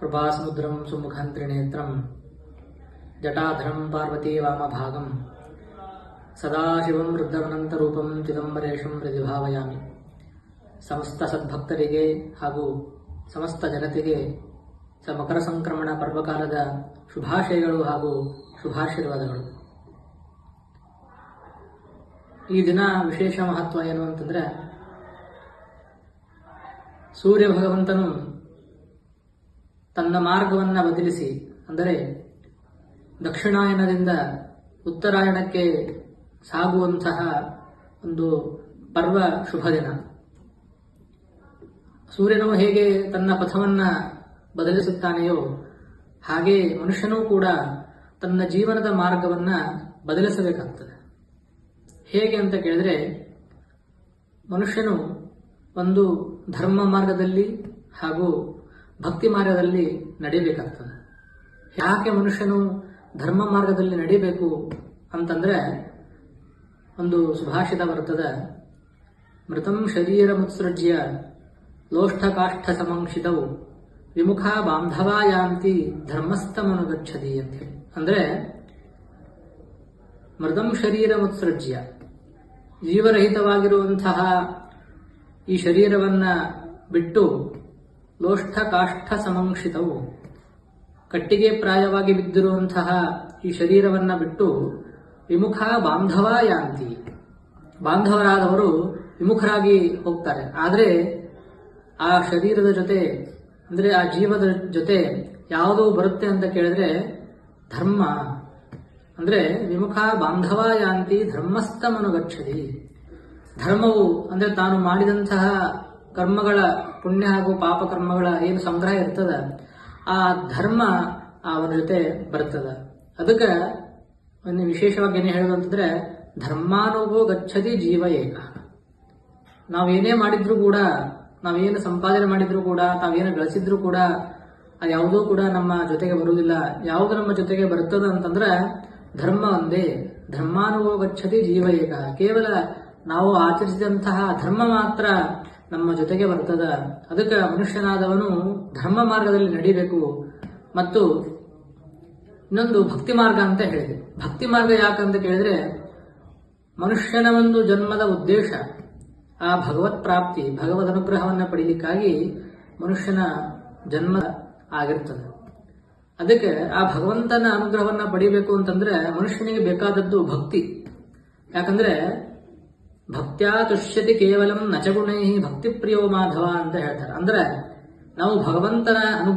ಪ್ರಭಾಸಮುದ್ರಂ ಸುಮುಖಂ ತ್ರಿನೇತ್ರಂ ಜಟಾಧರಂ ಪಾರ್ವತಿ ವಾಮಭಾಗಂ ಸದಾಶಿವಂ ವೃದ್ಧವನಂತರೂಪಂ ಚಿದಂಬರೇಶಂ ಪ್ರತಿಭಾವಯಾಮಿ ಸಮಸ್ತ ಸದ್ಭಕ್ತರಿಗೆ ಹಾಗೂ ಸಮಸ್ತ ಜನತೆಗೆ ಸ ಮಕರ ಸಂಕ್ರಮಣ ಪರ್ವಕಾಲದ ಶುಭಾಶಯಗಳು ಹಾಗೂ ಶುಭಾಶೀರ್ವಾದಗಳು. ಈ ದಿನ ವಿಶೇಷ ಮಹತ್ವ ಏನು ಅಂತಂದ್ರೆ ಸೂರ್ಯ ಭಗವಂತನು ತನ್ನ ಮಾರ್ಗವನ್ನು ಬದಲಿಸಿ, ಅಂದರೆ ದಕ್ಷಿಣಾಯನದಿಂದ ಉತ್ತರಾಯಣಕ್ಕೆ ಸಾಗುವಂತಹ ಒಂದು ಪರ್ವ ಶುಭ ದಿನ. ಸೂರ್ಯನು ಹೇಗೆ ತನ್ನ ಪಥವನ್ನ ಬದಲಿಸುತ್ತಾನೆಯೋ, ಹಾಗೆ ಮನುಷ್ಯನೂ ಕೂಡ ತನ್ನ ಜೀವನದ ಮಾರ್ಗವನ್ನ ಬದಲಿಸಬೇಕಾಗ್ತದೆ. ಹೇಗೆ ಅಂತ ಕೇಳಿದ್ರೆ, ಮನುಷ್ಯನು ಒಂದು ಧರ್ಮ ಮಾರ್ಗದಲ್ಲಿ ಹಾಗೂ ಭಕ್ತಿ ಮಾರ್ಗದಲ್ಲಿ ನಡಿಬೇಕಾಗ್ತದೆ. ಯಾಕೆ ಮನುಷ್ಯನು ಧರ್ಮ ಮಾರ್ಗದಲ್ಲಿ ನಡೀಬೇಕು ಅಂತಂದ್ರೆ ಒಂದು ಸುಭಾಷಿತ ಬರ್ತದೆ, ಮೃತಂ ಶರೀರ ಮುತ್ಸೃಜ್ಯ ಲೋಷ್ಠಕಾಷ್ಠ ಸಮಂಕ್ಷಿತವು ವಿಮುಖ ಬಾಂಧವಾಯಾಂತಿ ಧರ್ಮಸ್ಥಮನುಗಚ್ಚದಿ ಅಂತ ಹೇಳಿ ಅಂದ್ರೆ ಮೃತಂ ಶರೀರ ಮುತ್ಸೃಜ್ಯ, ಜೀವರಹಿತವಾಗಿರುವಂತಹ ಈ ಶರೀರವನ್ನ ಬಿಟ್ಟು ಲೋಷ್ಠ ಕಾಷ್ಠ ಸಮಂಕ್ಷಿತವು ಕಟ್ಟಿಗೆ ಪ್ರಾಯವಾಗಿ ಬಿದ್ದಿರುವಂತಹ ಈ ಶರೀರವನ್ನ ಬಿಟ್ಟು ವಿಮುಖ ಬಾಂಧವ ಯಾಂತಿ. ಬಾಂಧವರಾದವರು ವಿಮುಖರಾಗಿ ಹೋಗ್ತಾರೆ. ಆದರೆ ಆ ಶರೀರದ ಜೊತೆ, ಅಂದರೆ ಆ ಜೀವದ ಜೊತೆ ಯಾವುದು ಬರುತ್ತೆ ಅಂತ ಕೇಳಿದ್ರೆ ಧರ್ಮ. ಅಂದರೆ ವಿಮುಖ ಬಾಂಧವ ಯಾಂತಿ ಧರ್ಮಸ್ಥಮನುಗಚ್ಚದಿ ಧರ್ಮವು ಅಂದರೆ ತಾನು ಮಾಡಿದಂತಹ ಕರ್ಮಗಳ ಪುಣ್ಯ ಹಾಗೂ ಪಾಪ ಕರ್ಮಗಳ ಏನು ಸಂಗ್ರಹ ಇರ್ತದ, ಆ ಧರ್ಮ ಅವನ ಜೊತೆ ಬರ್ತದ. ಅದಕ್ಕೆ ಒಂದು ವಿಶೇಷವಾಗಿ ಏನು ಹೇಳೋದು ಅಂತಂದ್ರೆ ಧರ್ಮಾನುಭವ ಗಚ್ಚತಿ ಜೀವ ಏಕ. ನಾವೇನೇ ಮಾಡಿದ್ರು ಕೂಡ ನಾವೇನು ಸಂಪಾದನೆ ಮಾಡಿದ್ರು ಕೂಡ ತಾವೇನು ಗಳಿಸಿದ್ರು ಕೂಡ, ಅದು ಯಾವುದೂ ಕೂಡ ನಮ್ಮ ಜೊತೆಗೆ ಬರುವುದಿಲ್ಲ ಯಾವುದು ನಮ್ಮ ಜೊತೆಗೆ ಬರ್ತದ ಅಂತಂದ್ರೆ, ಧರ್ಮ ಒಂದೇ. ಧರ್ಮಾನುಭವ ಗಚ್ಚತಿ ಜೀವ ಏಕ. ಕೇವಲ ನಾವು ಆಚರಿಸಿದಂತಹ ಧರ್ಮ ಮಾತ್ರ ನಮ್ಮ ಜೊತೆಗೆ ಬರ್ತದ. ಅದಕ್ಕೆ ಮನುಷ್ಯನಾದವನು ಧರ್ಮ ಮಾರ್ಗದಲ್ಲಿ ನಡಿಬೇಕು. ಮತ್ತು ಇನ್ನೊಂದು ಭಕ್ತಿ ಮಾರ್ಗ ಅಂತ ಹೇಳಿದೆ. ಭಕ್ತಿ ಮಾರ್ಗ ಯಾಕಂತ ಕೇಳಿದ್ರೆ ಮನುಷ್ಯನ ಒಂದು ಜನ್ಮದ ಉದ್ದೇಶ, ಆ ಭಗವತ್ ಪ್ರಾಪ್ತಿ, ಭಗವದ್ ಅನುಗ್ರಹವನ್ನು ಪಡೀಲಿಕ್ಕಾಗಿ ಮನುಷ್ಯನ ಜನ್ಮ ಆಗಿರ್ತದೆ. ಅದಕ್ಕೆ ಆ ಭಗವಂತನ ಅನುಗ್ರಹವನ್ನು ಪಡಿಬೇಕು ಅಂತಂದ್ರೆ ಮನುಷ್ಯನಿಗೆ ಬೇಕಾದದ್ದು ಭಕ್ತಿ. ಯಾಕಂದ್ರೆ ಭಕ್ತ್ಯಾ ತುಷ್ಯತಿ ಕೇವಲಂ ನಚಗುಣೈ ಭಕ್ತಿ ಪ್ರಿಯೋ ಮಾಧವ ಅಂತ ಹೇಳ್ತಾರೆ. ಅಂದ್ರೆ ನಾವು ಭಗವಂತನ